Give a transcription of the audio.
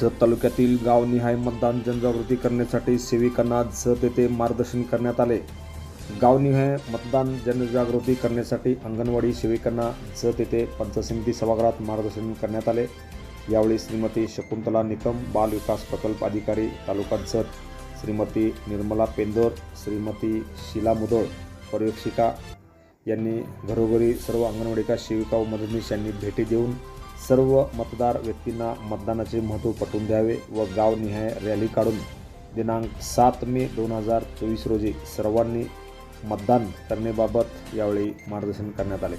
जत तालुक्यातील गावनिहाय मतदान जनजागृती करण्यासाठी सेविकांना जत येथे मार्गदर्शन करण्यात आले. गावनिहाय मतदान जनजागृती करण्यासाठी अंगणवाडी सेविकांना जत येथे पंचायत समिती सभागृहात मार्गदर्शन करण्यात आले. यावेळी श्रीमती शकुंतला निकम बाल विकास प्रकल्प अधिकारी तालुका जत श्रीमती निर्मला पेंदोर श्रीमती शिला मुदोळ पर्यवेक्षिका यांनी घरोघरी सर्व अंगणवाडीका सेविका व मदतनीस यांनी भेटी देऊन सर्व मतदार व्यक्तींना मतदानाचे महत्त्व पटवून द्यावे व गावनिहाय रॅली काढून दिनांक सात मे दोन हजार चोवीस रोजी सर्वांनी मतदान करण्याबाबत यावेळी मार्गदर्शन करण्यात आले.